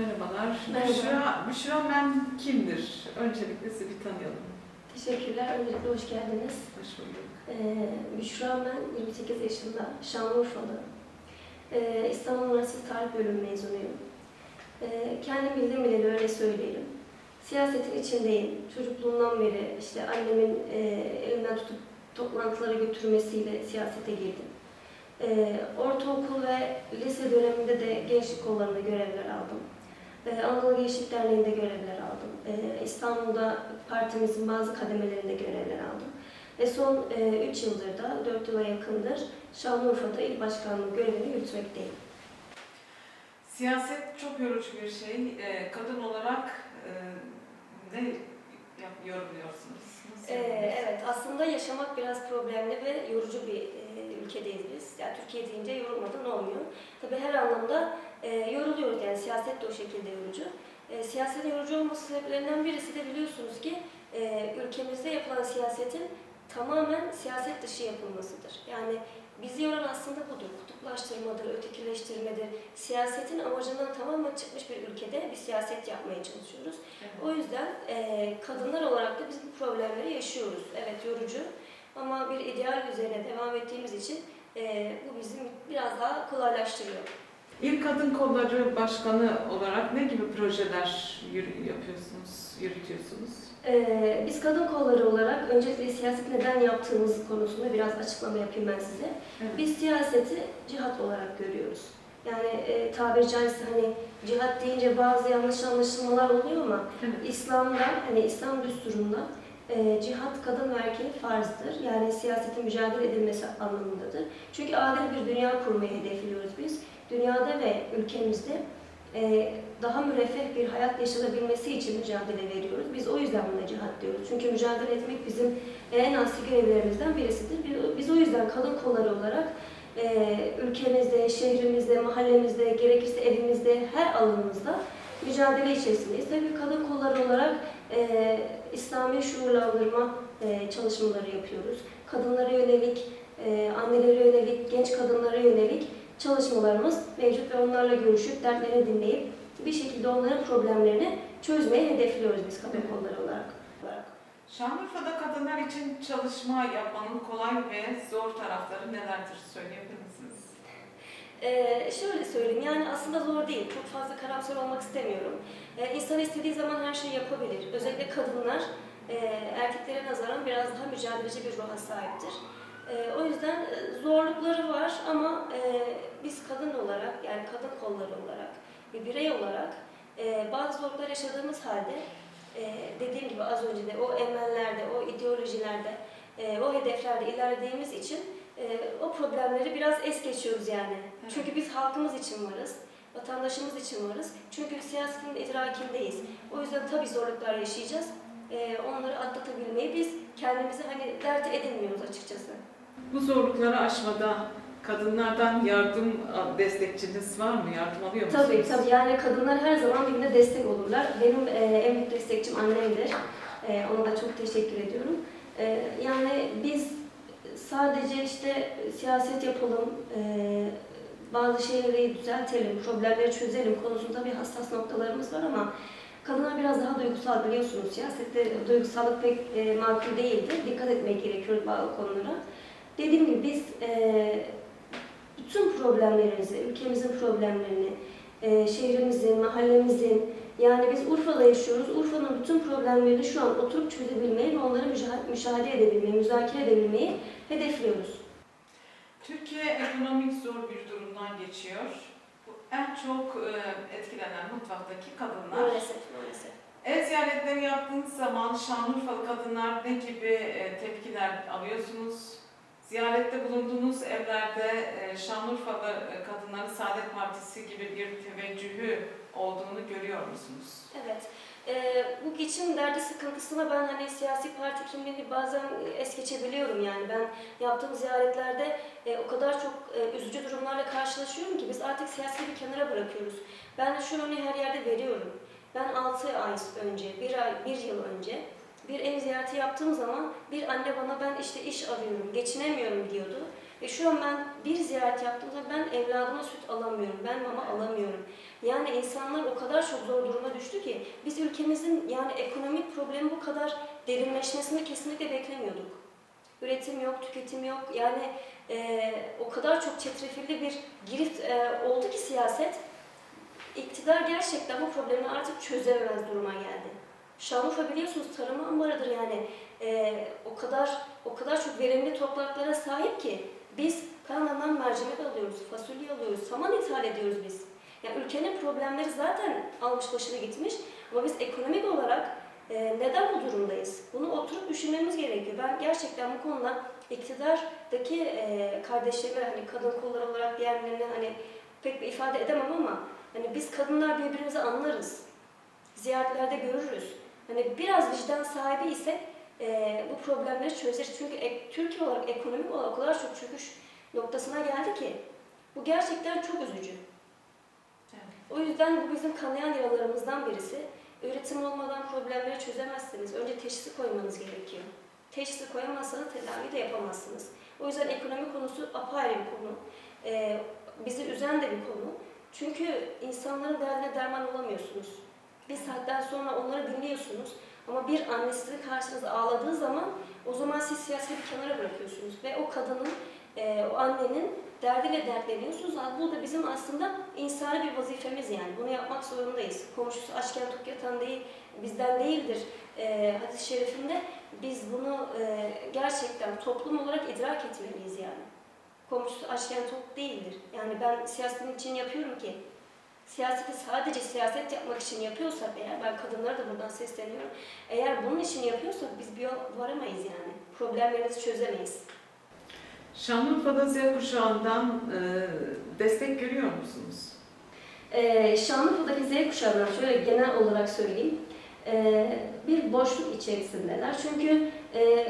Merhabalar. Merhaba. Büşra, Büşra Men kimdir? Öncelikle sizi bir tanıyalım. Teşekkürler. Öncelikle hoş geldiniz. Hoş bulduk. Ee, Büşra ben 28 yaşında, Şanlıurfalı. Ee, İstanbul Üniversitesi Tarih Bölümü mezunuyum. Ee, kendim bildiğim bileli öyle söyleyelim. Siyasetin içindeyim. Çocukluğumdan beri işte annemin e, elinden tutup toplantılara götürmesiyle siyasete girdim. Ee, ortaokul ve lise döneminde de gençlik kollarında görevler aldım. Ee, Anadolu Gençlik Derneği'nde görevler aldım. Ee, İstanbul'da partimizin bazı kademelerinde görevler aldım. Ve son 3 yıldır da, 4 yıla yakındır Şanlıurfa'da il başkanlığı görevini yürütmekteyim. Siyaset çok yorucu bir şey. Ee, kadın olarak e, ne yorumluyorsunuz? Nasıl Ee, evet, aslında yaşamak biraz problemli ve yorucu bir e, ülkedeyiz biz. Yani Türkiye deyince yorulmadan olmuyor. Tabii her anlamda e, yoruluyoruz yani siyaset de o şekilde yorucu. E, siyasetin yorucu olması sebeplerinden birisi de biliyorsunuz ki e, ülkemizde yapılan siyasetin tamamen siyaset dışı yapılmasıdır. Yani bizi yoran aslında budur. Kutuplaştırmadır, ötekileştirmedir. Siyasetin amacından tamamen çıkmış bir ülkede bir siyaset yapmaya çalışıyoruz. Evet. O yüzden e, kadınlar olarak da biz bu problemleri yaşıyoruz. Evet yorucu ama bir ideal üzerine devam ettiğimiz için e, bu bizim biraz daha kolaylaştırıyor. İl Kadın Kolları Başkanı olarak ne gibi projeler yürü- yapıyorsunuz, yürütüyorsunuz? E, biz kadın kolları olarak öncelikle siyaset neden yaptığımız konusunda biraz açıklama yapayım ben size. Evet. Biz siyaseti cihat olarak görüyoruz. Yani e, tabiri caizse hani cihat deyince bazı yanlış anlaşılmalar oluyor ama Evet. İslam'da, hani İslam düsturunda e, cihat kadın ve erkeğe farzdır. Yani siyasetin mücadele edilmesi anlamındadır. Çünkü adil bir dünya kurmayı hedefliyoruz biz. Dünyada ve ülkemizde e, daha müreffeh bir hayat yaşanabilmesi için mücadele veriyoruz. Biz o yüzden buna cihat diyoruz. Çünkü mücadele etmek bizim en asli görevlerimizden birisidir. Biz- o yüzden kadın kolları olarak e, ülkemizde, şehrimizde, mahallemizde, gerekirse evimizde, her alanımızda mücadele içerisindeyiz. Tabii kadın kolları olarak e, İslami şuurlandırma e, çalışmaları yapıyoruz. Kadınlara yönelik, e, annelere yönelik, genç kadınlara yönelik çalışmalarımız mevcut ve onlarla görüşüp dertlerini dinleyip bir şekilde onların problemlerini çözmeyi hedefliyoruz biz kadın kolları olarak. Şanlıurfa'da kadınlar için çalışma yapmanın kolay ve zor tarafları nelerdir söyleyebilir misiniz? Ee, şöyle söyleyeyim, yani aslında zor değil. Çok fazla karamsar olmak istemiyorum. Ee, insan istediği zaman her şeyi yapabilir. Özellikle kadınlar e, erkeklere nazaran biraz daha mücadeleci bir ruha sahiptir. Ee, o yüzden e, zorlukları var ama e, biz kadın olarak, yani kadın kolları olarak, bir birey olarak e, bazı zorluklar yaşadığımız halde e, dediğim gibi az önce de o emellerde, o ideolojilerde, e, o hedeflerde ilerlediğimiz için e, o problemleri biraz es geçiyoruz yani. Evet. Çünkü biz halkımız için varız, vatandaşımız için varız. Çünkü siyasetin idrakindeyiz. O yüzden tabii zorluklar yaşayacağız. E, onları atlatabilmeyi biz kendimize hani dert edinmiyoruz açıkçası. Bu zorlukları aşmada kadınlardan yardım destekçiniz var mı? Yardım alıyor musunuz? Tabii tabii yani kadınlar her zaman birbirine destek olurlar. Benim e, en büyük destekçim annemdir. E, ona da çok teşekkür ediyorum. E, yani biz sadece işte siyaset yapalım, e, bazı şeyleri düzeltelim, problemleri çözelim konusunda bir hassas noktalarımız var ama kadınlar biraz daha duygusal biliyorsunuz. Siyasette duygusallık pek e, makul değildir. Dikkat etmek gerekiyor bazı konulara. Dediğim gibi biz e, bütün problemlerimizi, ülkemizin problemlerini, e, şehrimizin, mahallemizin, yani biz Urfa'da yaşıyoruz. Urfa'nın bütün problemlerini şu an oturup çözebilmeyi ve onları müşah- müşahede edebilmeyi, müzakere edebilmeyi hedefliyoruz. Türkiye ekonomik zor bir durumdan geçiyor. Bu en çok e, etkilenen mutfaktaki kadınlar. Maalesef, maalesef. Ev ziyaretleri yaptığınız zaman Şanlıurfalı kadınlar ne gibi e, tepkiler alıyorsunuz? Ziyarette bulunduğunuz evlerde e, Şanlıurfalı e, kadınların Saadet Partisi gibi bir teveccühü olduğunu görüyor musunuz? Evet. Ee, bu geçim derdi sıkıntısına ben hani siyasi parti kimliğini bazen es geçebiliyorum yani. Ben yaptığım ziyaretlerde e, o kadar çok e, üzücü durumlarla karşılaşıyorum ki biz artık siyasi bir kenara bırakıyoruz. Ben şu örneği her yerde veriyorum. Ben 6 ay önce, 1 ay, 1 yıl önce bir ev ziyareti yaptığım zaman bir anne bana ben işte iş arıyorum, geçinemiyorum diyordu. E şu an ben bir ziyaret yaptığımda ben evladıma süt alamıyorum, ben mama alamıyorum. Yani insanlar o kadar çok zor duruma düştü ki biz ülkemizin yani ekonomik problemi bu kadar derinleşmesini kesinlikle beklemiyorduk. Üretim yok, tüketim yok. Yani e, o kadar çok çetrefilli bir girift e, oldu ki siyaset. İktidar gerçekten bu problemi artık çözemez duruma geldi. Şanlıurfa biliyorsunuz tarımı ambarıdır yani. E, o kadar o kadar çok verimli topraklara sahip ki biz Kanada'dan mercimek alıyoruz, fasulye alıyoruz, saman ithal ediyoruz biz. Yani ülkenin problemleri zaten almış başını gitmiş ama biz ekonomik olarak e, neden bu durumdayız? Bunu oturup düşünmemiz gerekiyor. Ben gerçekten bu konuda iktidardaki e, kardeşlerime hani kadın kolları olarak diğerlerine hani pek bir ifade edemem ama hani biz kadınlar birbirimizi anlarız. Ziyaretlerde görürüz. Hani biraz vicdan sahibi ise e, bu problemleri çözeriz. Çünkü ek- Türkiye olarak ekonomik olarak o kadar çok çöküş noktasına geldi ki bu gerçekten çok üzücü. O yüzden bu bizim kanayan yaralarımızdan birisi. Üretim olmadan problemleri çözemezsiniz. Önce teşhisi koymanız gerekiyor. Teşhisi koyamazsanız tedavi de yapamazsınız. O yüzden ekonomi konusu apayrı bir konu. Ee, bizi üzen de bir konu. Çünkü insanların derdine derman olamıyorsunuz. Bir saatten sonra onları dinliyorsunuz. Bir anne sizin karşınıza ağladığı zaman o zaman siz siyaseti bir kenara bırakıyorsunuz. Ve o kadının, e, o annenin derdiyle dertleniyorsunuz. Bu da bizim aslında insani bir vazifemiz yani. Bunu yapmak zorundayız. Komşusu açken tok yatan değil, bizden değildir e, hadis-i şerifinde. Biz bunu e, gerçekten toplum olarak idrak etmeliyiz yani. Komşusu açken tok değildir. Yani ben siyasetin için yapıyorum ki siyaseti sadece siyaset yapmak için yapıyorsak eğer, ben kadınlara da buradan sesleniyorum. Eğer bunun için yapıyorsak biz bir yol varamayız yani. Problemlerimizi çözemeyiz. Şanlıurfa'da Z kuşağından e, destek görüyor musunuz? Ee, Şanlıurfa'daki Z kuşağından şöyle genel olarak söyleyeyim. Ee, bir boşluk içerisindeler. Çünkü e,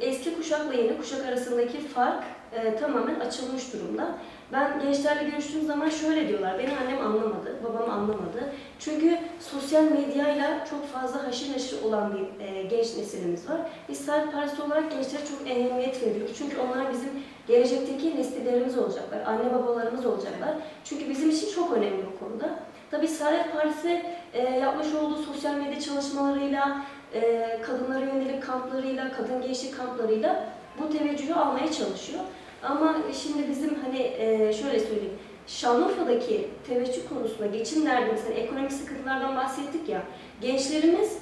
eski kuşakla yeni kuşak arasındaki fark e, tamamen açılmış durumda. Ben gençlerle görüştüğüm zaman şöyle diyorlar, beni annem anlamadı, babam anlamadı. Çünkü sosyal medyayla çok fazla haşır neşir olan bir e, genç nesilimiz var. Biz Saadet Partisi olarak gençlere çok ehemmiyet veriyoruz. Çünkü onlar bizim gelecekteki nesillerimiz olacaklar, anne babalarımız olacaklar. Çünkü bizim için çok önemli bu konuda. Tabii Saadet Partisi e, yapmış olduğu sosyal medya çalışmalarıyla, e, kadınlara yönelik kamplarıyla, kadın gençlik kamplarıyla bu teveccühü almaya çalışıyor. Ama şimdi bizim hani e, şöyle söyleyeyim, Şanlıurfa'daki teveccüh konusunda geçim derdimiz, hani ekonomik sıkıntılardan bahsettik ya, gençlerimiz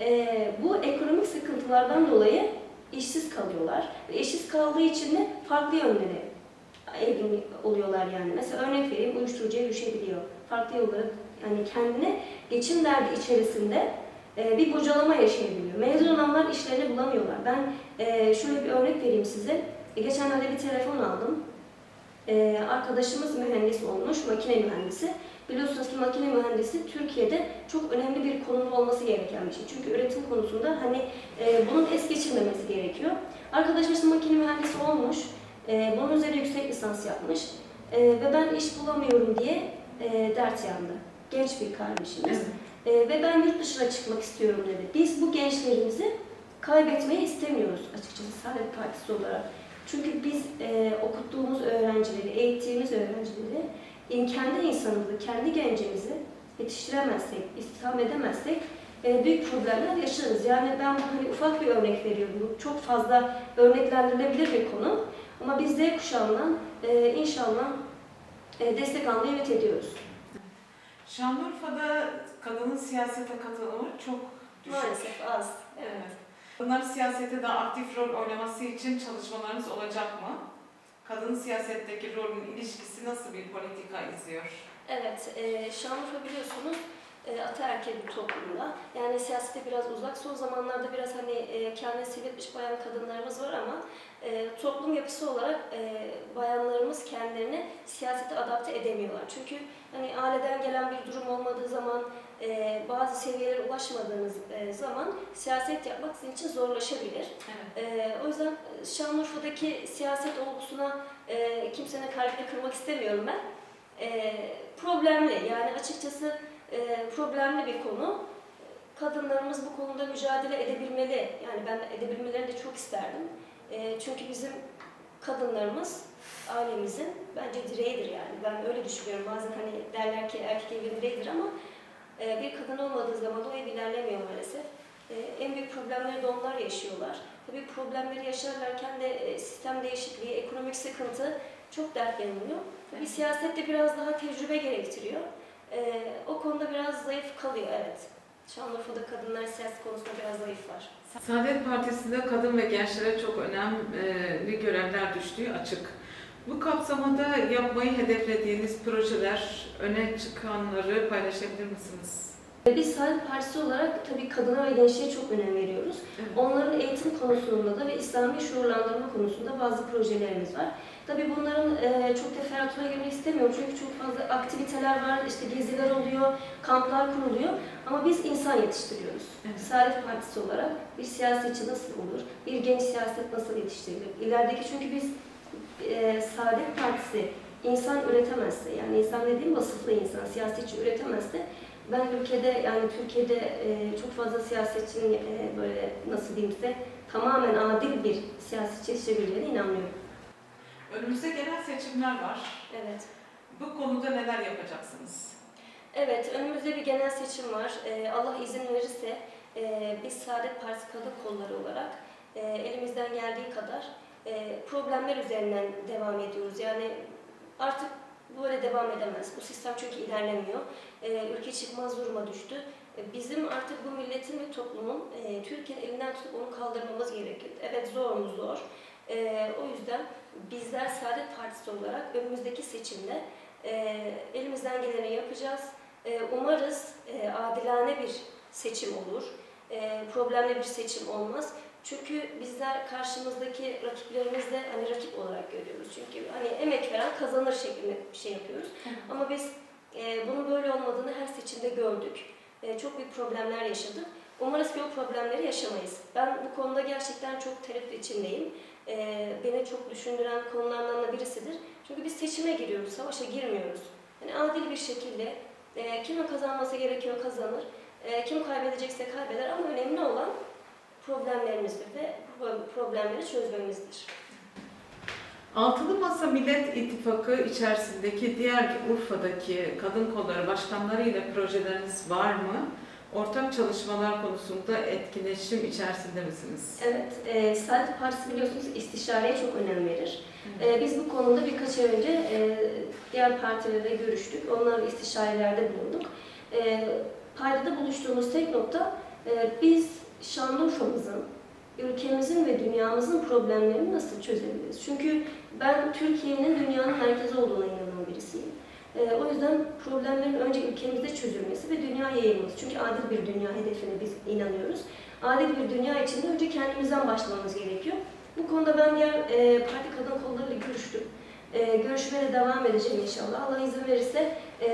e, bu ekonomik sıkıntılardan dolayı işsiz kalıyorlar. Ve işsiz kaldığı için de farklı yönlere eğilim oluyorlar yani. Mesela örnek vereyim, uyuşturucuya düşebiliyor. Farklı yolları, yani kendine geçim derdi içerisinde e, bir bocalama yaşayabiliyor. Mezun olanlar işlerini bulamıyorlar. Ben e, şöyle bir örnek vereyim size. E, geçenlerde bir telefon aldım. E, arkadaşımız mühendis olmuş, makine mühendisi. Biliyorsunuz ki makine mühendisi Türkiye'de çok önemli bir konum olması gereken bir şey. Çünkü üretim konusunda hani e, bunun es geçilmemesi gerekiyor. Arkadaşımız makine mühendisi olmuş. E, bunun üzerine yüksek lisans yapmış. E, ve ben iş bulamıyorum diye e, dert yandı. Genç bir kardeşimiz. E, ve ben yurt dışına çıkmak istiyorum dedi. Biz bu gençlerimizi kaybetmeyi istemiyoruz açıkçası Saadet Partisi olarak. Çünkü biz e, okuttuğumuz öğrencileri, eğittiğimiz öğrencileri, in- kendi insanımızı, kendi gencimizi yetiştiremezsek, istihdam edemezsek e, büyük problemler yaşarız. Yani ben hani ufak bir örnek veriyorum. Çok fazla örneklendirilebilir bir konu. Ama biz Z kuşağından e, inşallah e, destek almayı ümit ediyoruz. Şanlıurfa'da kadının siyasete katılımı çok düşük. Maalesef az. Evet. Kadınların siyasette daha aktif rol oynaması için çalışmalarınız olacak mı? Kadın siyasetteki rolün ilişkisi nasıl bir politika izliyor? Evet, e, Şanlıurfa biliyorsunuz e, ataerkil bir toplumda. Yani siyasete biraz uzak. Son zamanlarda biraz hani e, kendini sivrilmiş bayan kadınlarımız var ama e, toplum yapısı olarak e, bayanlarımız kendilerini siyasete adapte edemiyorlar. Çünkü hani aileden gelen bir durum olmadığı zaman, e, bazı seviyelere ulaşmadığınız e, zaman siyaset yapmak sizin için zorlaşabilir. Evet. Ee, o yüzden Şanlıurfa'daki siyaset olgusuna e, kimsenin kalbini kırmak istemiyorum ben. E, problemli yani açıkçası e, problemli bir konu. Kadınlarımız bu konuda mücadele edebilmeli. Yani ben edebilmelerini de çok isterdim. E, çünkü bizim kadınlarımız ailemizin bence direğidir yani. Ben öyle düşünüyorum. Bazen hani derler ki erkek evin direğidir ama e, bir kadın olmadığı zaman o ev ilerlemiyor maalesef. E, en büyük problemleri de onlar yaşıyorlar. Tabii problemleri yaşarlarken de e, sistem değişikliği, ekonomik sıkıntı çok dertleniliyor. Tabii siyasette biraz daha tecrübe gerektiriyor. E, o konuda biraz zayıf kalıyor evet. Şanlıurfa'da kadınlar siyaset konusunda biraz zayıflar. Saadet Partisi'nde kadın ve gençlere çok önemli görevler düştüğü açık. Bu kapsamda yapmayı hedeflediğiniz projeler, öne çıkanları paylaşabilir misiniz? Biz Saadet Partisi olarak tabii kadına ve gençliğe çok önem veriyoruz. Evet. Onların eğitim konusunda da ve İslami şuurlandırma konusunda bazı projelerimiz var. Tabii bunların e, çok teferruatına girmek istemiyorum çünkü çok fazla aktiviteler var, işte geziler oluyor, kamplar kuruluyor. Ama biz insan yetiştiriyoruz. Evet. Saadet Partisi olarak bir siyasetçi nasıl olur, bir genç siyaset nasıl yetiştirilir? İlerideki çünkü biz e, Saadet Partisi insan üretemezse, yani insan dediğim vasıflı insan, siyasetçi üretemezse ben ülkede yani Türkiye'de e, çok fazla siyasetçinin e, böyle nasıl diyeyim size tamamen adil bir siyasetçi yetişebileceğine inanmıyorum. Önümüzde genel seçimler var. Evet. Bu konuda neler yapacaksınız? Evet, önümüzde bir genel seçim var. Ee, Allah izin verirse e, biz Saadet Partisi kadın kolları olarak e, elimizden geldiği kadar e, problemler üzerinden devam ediyoruz. Yani artık böyle devam edemez. Bu sistem çünkü ilerlemiyor. E, ülke çıkmaz duruma düştü. E, Bizim artık bu milletin ve toplumun e, Türkiye'nin elinden tutup onu kaldırmamız gerekiyor. Evet zor mu zor. E, o yüzden bizler Saadet Partisi olarak önümüzdeki seçimde e, elimizden geleni yapacağız. E, Umarız e, adilane bir seçim olur. E, Problemli bir seçim olmaz. Çünkü bizler karşımızdaki rakiplerimizle hani rakip olarak görüyoruz. Çünkü hani emek veren kazanır şeklinde bir şey yapıyoruz. Ama biz e, bunun böyle olmadığını her seçimde gördük. E, çok büyük problemler yaşadık. Umarız ki o problemleri yaşamayız. Ben bu konuda gerçekten çok tereddüt içindeyim. E, beni çok düşündüren konulardan da birisidir. Çünkü biz seçime giriyoruz, savaşa girmiyoruz. Yani adil bir şekilde e, kimin kazanması gerekiyor kazanır, e, kim kaybedecekse kaybeder ama önemli olan problemlerimizdir ve bu problemleri çözmemizdir. Altılı Masa Millet İttifakı içerisindeki diğer Urfa'daki kadın kolları başkanlarıyla projeleriniz var mı? Ortak çalışmalar konusunda etkileşim içerisinde misiniz? Evet, e, Saadet Partisi biliyorsunuz istişareye çok önem verir. E, biz bu konuda birkaç ay önce e, diğer partilerle görüştük. Onlarla istişarelerde bulunduk. E, paydada buluştuğumuz tek nokta e, biz Şanlıurfa'mızın, ülkemizin ve dünyamızın problemlerini nasıl çözebiliriz? Çünkü ben Türkiye'nin dünyanın merkezi olduğuna inanan birisiyim. E, o yüzden problemlerin önce ülkemizde çözülmesi ve dünyaya yayılması. Çünkü adil bir dünya hedefine biz inanıyoruz. Adil bir dünya için de önce kendimizden başlamamız gerekiyor. Bu konuda ben diğer e, parti kadın kollarıyla görüştüm. E, görüşmeye de devam edeceğim inşallah. Allah izin verirse, e,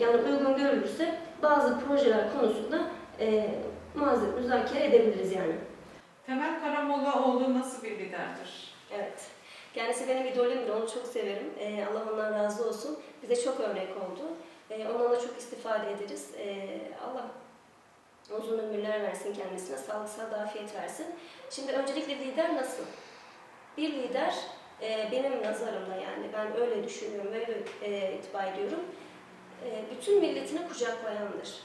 yani uygun görülürse bazı projeler konusunda e, mazeret müzakere edebiliriz yani. Temel Karamollaoğlu nasıl bir liderdir? Evet. Kendisi benim idolümdür, onu çok severim. Ee, Allah ondan razı olsun. Bize çok örnek oldu. Ee, ondan da çok istifade ederiz. Ee, Allah uzun ömürler versin kendisine, sağlık, sağlık, afiyet versin. Şimdi öncelikle lider nasıl? Bir lider e, benim nazarımda yani ben öyle düşünüyorum, öyle e, itibar ediyorum. E, bütün milletini kucaklayandır.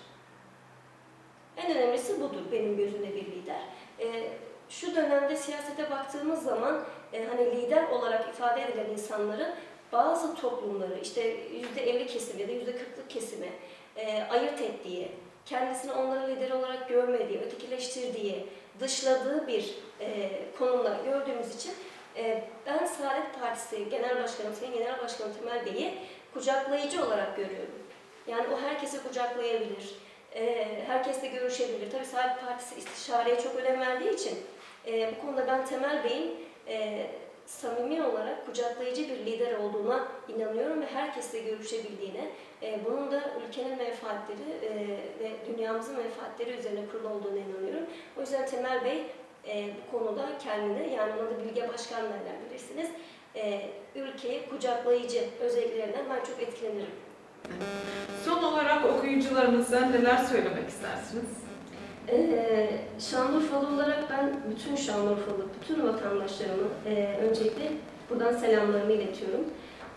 En önemlisi budur benim gözümde bir lider. E, şu dönemde siyasete baktığımız zaman e, hani lider olarak ifade edilen insanları bazı toplumları işte yüzde 50 kesim ya da yüzde 40'lık kesimi e, ayırt ettiği, kendisini onların lideri olarak görmediği, ötekileştirdiği, dışladığı bir e, konumda gördüğümüz için e, ben Saadet Partisi Genel Başkanı, Genel Başkanı Temel Bey'i kucaklayıcı olarak görüyorum. Yani o herkesi kucaklayabilir, e, herkesle görüşebilir. Tabii Saadet Partisi istişareye çok önem verdiği için e, bu konuda ben Temel Bey'in e, samimi olarak kucaklayıcı bir lider olduğuna inanıyorum ve herkesle görüşebildiğine, e, bunun da ülkenin menfaatleri e, ve dünyamızın menfaatleri üzerine kurulu olduğuna inanıyorum. O yüzden Temel Bey e, bu konuda kendini, yani ona da Bilge Başkan bilirsiniz, e, ülkeyi kucaklayıcı özelliklerinden ben çok etkilenirim. Son olarak okuyucularımıza neler söylemek istersiniz? Ee, Şanlıurfalı olarak ben bütün Şanlıurfalı, bütün vatandaşlarımı e, öncelikle Buradan selamlarımı iletiyorum.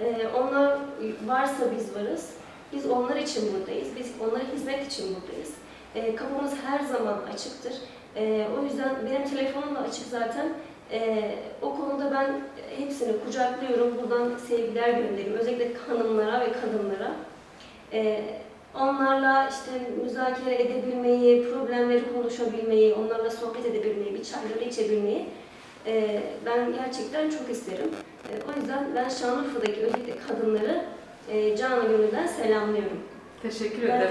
E, onlar varsa biz varız. Biz onlar için buradayız. Biz onlara hizmet için buradayız. E, kapımız her zaman açıktır. E, o yüzden benim telefonum da açık zaten. E, o konuda ben hepsini kucaklıyorum. Buradan sevgiler gönderiyorum. Özellikle hanımlara ve kadınlara. E, onlarla işte müzakere edebilmeyi, problemleri konuşabilmeyi, onlarla sohbet edebilmeyi, bir çayları içebilmeyi e, ben gerçekten çok isterim. E, o yüzden ben Şanlıurfa'daki özellikle kadınları e, canı gönülden selamlıyorum. Teşekkür Ben- ederim.